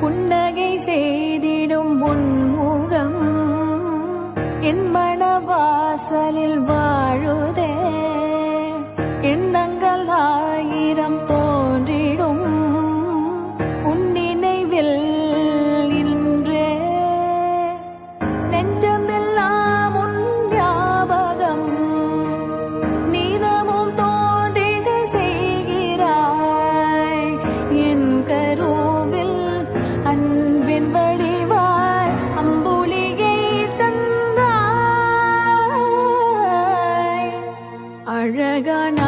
புன்னகை செய்திடும் உன்முகம் என் மனவாசலில் வாழுதே. எண்ணங்கள் ஆயிரம் தோ அழகான